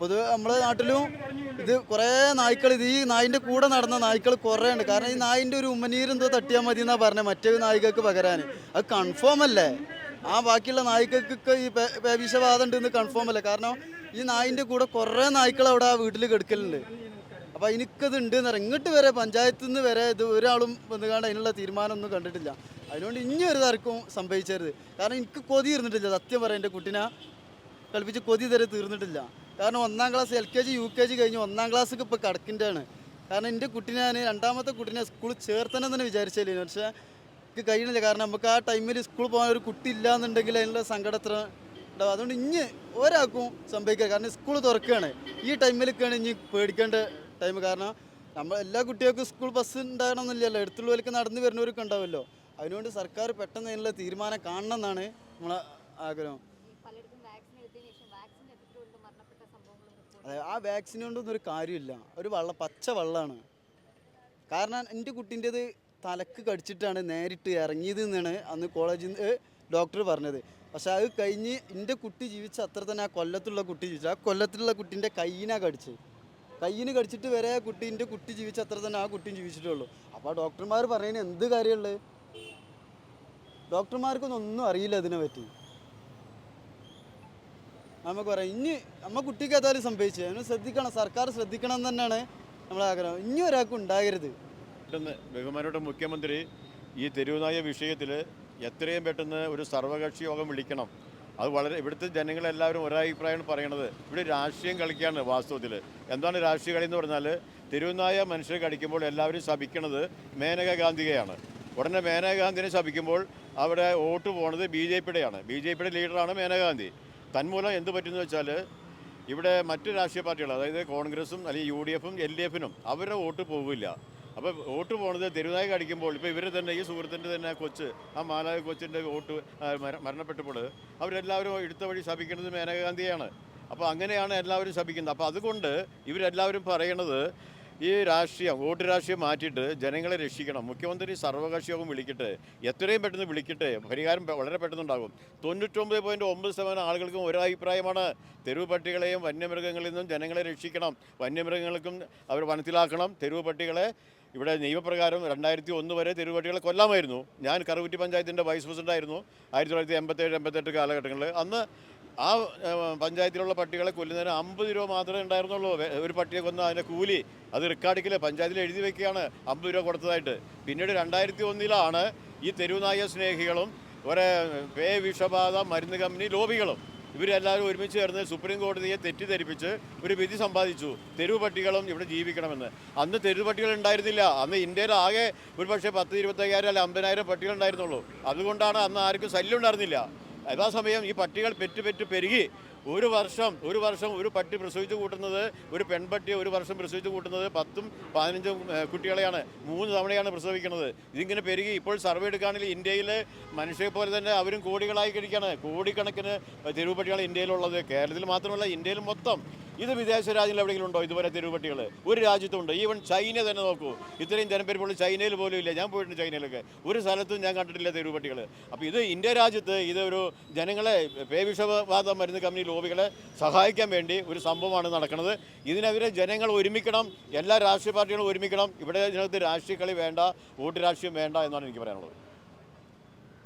പൊതുവെ നമ്മുടെ നാട്ടിലും ഇത് കുറേ നായ്ക്കൾ ഇത് ഈ നായിന്റെ കൂടെ നടന്ന നായ്ക്കൾ കുറേ ഉണ്ട് കാരണം ഈ നായിന്റെ ഒരു ഉമ്മനീര് എന്തോ തട്ടിയാൽ മതി എന്നാ പറഞ്ഞത് മറ്റേ നായികൾക്ക് പകരാൻ അത് കൺഫേം അല്ലേ? ആ ബാക്കിയുള്ള നായ്ക്കൾക്കൊക്കെ ഈ പേവിഷബാധ ഉണ്ടെന്ന് കൺഫേം അല്ലേ? കാരണം ഈ നായിന്റെ കൂടെ കുറേ നായ്ക്കൾ അവിടെ ആ വീട്ടിൽ കിടക്കലുണ്ട്. അപ്പോൾ എനിക്കത് ഉണ്ട് എന്ന് പറയാം. ഇങ്ങോട്ട് വരെ പഞ്ചായത്തിൽ നിന്ന് വരെ ഇത് ഒരാളും വന്നുകാണ്ട് അതിനുള്ള തീരുമാനമൊന്നും കണ്ടിട്ടില്ല. അതിനോണ്ട് ഇനി ഒരു തർക്കവും സംഭവിച്ചരുത്. കാരണം എനിക്ക് കൊതി ഇരുന്നിട്ടില്ല സത്യം പറയാം. എന്റെ കുട്ടിനെ കളിപ്പിച്ച് കൊതി തരെ തീർന്നിട്ടില്ല. കാരണം ഒന്നാം class L K G U K G കഴിഞ്ഞ് ഒന്നാം ക്ലാസ്സൊക്കെ ഇപ്പോൾ കടക്കിന്റെയാണ് കാരണം എന്റെ കുട്ടീനെ ഞാൻ രണ്ടാമത്തെ കുട്ടീനെ സ്കൂളിൽ ചേർത്തണം തന്നെ വിചാരിച്ചില്ല പക്ഷേ എനിക്ക് കഴിയണില്ല. കാരണം നമുക്ക് ആ ടൈമിൽ സ്കൂളിൽ പോകാൻ ഒരു കുട്ടി ഇല്ല എന്നുണ്ടെങ്കിൽ അതിനുള്ള സങ്കടത്ര ഉണ്ടാവും. അതുകൊണ്ട് ഇനി ഒരാൾക്കും സംഭവിക്കുക കാരണം സ്കൂൾ തുറക്കുകയാണ്. ഈ ടൈമിലൊക്കെയാണ് ഇനി പേടിക്കേണ്ട ടൈം കാരണം നമ്മൾ എല്ലാ കുട്ടികൾക്കും സ്കൂൾ ബസ് ഉണ്ടാകണമെന്നില്ലല്ലോ. എടുത്തുള്ളവർക്ക് നടന്നു വരുന്നവരൊക്കെ ഉണ്ടാവുമല്ലോ. അതിനുകൊണ്ട് സർക്കാർ പെട്ടെന്ന് അതിനുള്ള തീരുമാനം കാണണം എന്നാണ് നമ്മളെ ആഗ്രഹം. അതെ ആ വാക്സിൻ കൊണ്ടൊന്നും ഒരു കാര്യമില്ല. ഒരു വള്ള പച്ച വെള്ളമാണ് കാരണം എന്റെ കുട്ടീന്റെത് തലക്ക് കടിച്ചിട്ടാണ് നേരിട്ട് ഇറങ്ങിയത് എന്നാണ് അന്ന് കോളേജിൽ നിന്ന് ഡോക്ടർ പറഞ്ഞത്. പക്ഷെ അത് കഴിഞ്ഞ് എന്റെ കുട്ടി ജീവിച്ച അത്ര തന്നെ ആ കൊല്ലത്തുള്ള കുട്ടി ജീവിച്ചു ആ കൊല്ലത്തിലുള്ള കുട്ടീന്റെ കയ്യിനാണ് കടിച്ചത്. കയ്യിന് കടിച്ചിട്ട് വരെ ആ കുട്ടി എന്റെ കുട്ടി ജീവിച്ച അത്ര തന്നെ ആ കുട്ടിയും ജീവിച്ചിട്ടുള്ളൂ. അപ്പോൾ ഡോക്ടർമാർ പറയുന്നത് എന്ത് കാര്യമുള്ളത്? ഡോക്ടർമാർക്കൊന്നും ഒന്നും അറിയില്ല അതിനെ പറ്റി നമുക്ക് പറയാം. ഇനി നമ്മ കുട്ടിക്ക് ഏതായാലും സംഭവിച്ചു. അതിന് ശ്രദ്ധിക്കണം സർക്കാർ ശ്രദ്ധിക്കണം എന്ന് തന്നെയാണ് നമ്മളെ ആഗ്രഹം. ഇനി ഒരാൾക്കും ഉണ്ടാകരുത്. പെട്ടെന്ന് ബഹുമാനോട്ട് മുഖ്യമന്ത്രി ഈ തെരുവുനായ വിഷയത്തിൽ എത്രയും പെട്ടെന്ന് ഒരു സർവകക്ഷി യോഗം വിളിക്കണം. അത് വളരെ ഇവിടുത്തെ ജനങ്ങളെല്ലാവരും ഒരഭിപ്രായമാണ് പറയണത്. ഇവിടെ രാഷ്ട്രീയം കളിക്കുകയാണ് വാസ്തവത്തിൽ എന്താണ് രാഷ്ട്രീയ കളി എന്ന് പറഞ്ഞാൽ തെരുവുനായ മനുഷ്യരെ കടിക്കുമ്പോൾ എല്ലാവരും ശപിക്കണത് മേനക ഗാന്ധികയാണ് ഉടനെ മേനക ഗാന്ധിനെ ശപിക്കുമ്പോൾ അവിടെ വോട്ട് പോണത് ബി ജെ പിയുടെയാണ്. ബി ജെ പിയുടെ ലീഡറാണ് മേനക ഗാന്ധി. തന്മൂലം എന്ത് പറ്റുമെന്ന് വെച്ചാൽ ഇവിടെ മറ്റ് രാഷ്ട്രീയ പാർട്ടികൾ അതായത് കോൺഗ്രസും അല്ലെങ്കിൽ യു ഡി എഫും എൽ ഡി എഫിനും അവരുടെ വോട്ട് പോകില്ല അപ്പോൾ വോട്ട് പോണത് തെരുവായി കടിക്കുമ്പോൾ ഇപ്പോൾ ഇവർ തന്നെ ഈ സുഹൃത്തിന്റെ തന്നെ കൊച്ച് ആ മാലായ കൊച്ചിന്റെ വോട്ട് മരണപ്പെട്ടപ്പോൾ അവരെല്ലാവരും എടുത്ത വഴി ശപിക്കുന്നത് മേനകാഗാന്ധിയാണ്. അപ്പോൾ അങ്ങനെയാണ് എല്ലാവരും ശപിക്കുന്നത്. അപ്പോൾ അതുകൊണ്ട് ഇവരെല്ലാവരും പറയണത് ഈ രാഷ്ട്രീയം വോട്ട് രാഷ്ട്രീയം മാറ്റിയിട്ട് ജനങ്ങളെ രക്ഷിക്കണം. മുഖ്യമന്ത്രി സർവകക്ഷി യോഗം വിളിക്കട്ടെ എത്രയും പെട്ടെന്ന് വിളിക്കട്ടെ പരിഹാരം വളരെ പെട്ടെന്നുണ്ടാകും. തൊണ്ണൂറ്റൊമ്പത് പോയിന്റ് ഒമ്പത് ശതമാനം ആളുകൾക്കും ഒരേ അഭിപ്രായമാണ്. തെരുവ് പട്ടികളെയും വന്യമൃഗങ്ങളിൽ നിന്നും ജനങ്ങളെ രക്ഷിക്കണം. വന്യമൃഗങ്ങൾക്കും അവർ വനത്തിലാക്കണം. തെരുവ് പട്ടികളെ ഇവിടെ നിയമപ്രകാരം രണ്ടായിരത്തി ഒന്ന് വരെ തെരുവ് പട്ടികളെ കൊല്ലാമായിരുന്നു. ഞാൻ കറുകുറ്റി പഞ്ചായത്തിന്റെ വൈസ് പ്രസിഡന്റായിരുന്നു ആയിരത്തി തൊള്ളായിരത്തി എൺപത്തേഴ് എൺപത്തെട്ട് കാലഘട്ടങ്ങളിൽ. അന്ന് ആ പഞ്ചായത്തിലുള്ള പട്ടികളെ കൊല്ലുന്നതിന് അമ്പത് രൂപ മാത്രമേ ഉണ്ടായിരുന്നുള്ളൂ. ഒരു പട്ടിയെ കൊന്ന അതിന്റെ കൂലി അത് റിക്കാർഡിക്കിൽ പഞ്ചായത്തിൽ എഴുതി വെക്കുകയാണ് അമ്പത് രൂപ കൊടുത്തതായിട്ട്. പിന്നീട് രണ്ടായിരത്തി ഒന്നിലാണ് ഈ തെരുവുനായ സ്നേഹികളും ഒരു പേ വിഷബാധ മരുന്ന് കമ്പനി ലോബികളും ഇവരെല്ലാവരും ഒരുമിച്ച് ചേർന്ന് സുപ്രീം കോടതിയെ തെറ്റിദ്ധരിപ്പിച്ച് ഒരു വിധി സമ്പാദിച്ചു. തെരുവ് പട്ടികളും ഇവിടെ ജീവിക്കണമെന്ന്. അന്ന് തെരുവ് പട്ടികൾ ഉണ്ടായിരുന്നില്ല. അന്ന് ഇന്ത്യയിൽ ആകെ ഒരു പക്ഷേ പത്ത് ഇരുപത്തയ്യായിരം അല്ല അമ്പതിനായിരം പട്ടികൾ ഉണ്ടായിരുന്നുള്ളൂ. അതുകൊണ്ടാണ് അന്ന് ആർക്കും ശല്യം ഉണ്ടായിരുന്നില്ല. യഥാസമയം ഈ പട്ടികൾ പെറ്റ് പെറ്റ് പെരുകി ഒരു വർഷം ഒരു വർഷം ഒരു പട്ടി പ്രസവിച്ചു കൂട്ടുന്നത് ഒരു പെൺപട്ടി ഒരു വർഷം പ്രസവിച്ച് കൂട്ടുന്നത് പത്തും പതിനഞ്ചും കുട്ടികളെയാണ്. മൂന്ന് തവണയാണ് പ്രസവിക്കുന്നത്. ഇതിങ്ങനെ പെരുകി. ഇപ്പോൾ സർവേ എടുക്കുകയാണെങ്കിൽ ഇന്ത്യയിൽ മനുഷ്യരെ പോലെ തന്നെ അവരും കോടികളായി കഴിക്കുകയാണ്. കോടിക്കണക്കിന് തെരുവ് പട്ടികൾ ഇന്ത്യയിലുള്ളത്. കേരളത്തിൽ മാത്രമല്ല ഇന്ത്യയിൽ മൊത്തം ഇത് വിദേശ രാജ്യങ്ങളിൽ എവിടെയെങ്കിലും ഉണ്ടോ? ഇതുപോലെ തെരുവുപട്ടികൾ ഒരു രാജ്യത്തുണ്ട്. ഈവൻ ചൈന തന്നെ നോക്കൂ. ഇത്രയും ജനപ്പെരുപ്പുള്ള ചൈനയിൽ പോലും ഇല്ല. ഞാൻ പോയിട്ടുണ്ട് ചൈനയിലൊക്കെ. ഒരു സ്ഥലത്തും ഞാൻ കണ്ടിട്ടില്ല തെരുവുപട്ടികൾ അപ്പോൾ ഇത് ഇന്ത്യ രാജ്യത്ത് ഇതൊരു ജനങ്ങളെ പേവിഷവാദം മരുന്ന് കമ്പനി ലോബികളെ സഹായിക്കാൻ വേണ്ടി ഒരു സംഭവമാണ് നടക്കുന്നത്. ഇതിനെതിരെ ജനങ്ങൾ ഒരുമിക്കണം. എല്ലാ രാഷ്ട്രീയ പാർട്ടികളും ഒരുമിക്കണം. ഇവിടെ ഇതിനകത്ത് രാഷ്ട്രീയ കളി വേണ്ട. വോട്ട് രാഷ്ട്രീയം വേണ്ട എന്നാണ് എനിക്ക് പറയാനുള്ളത്.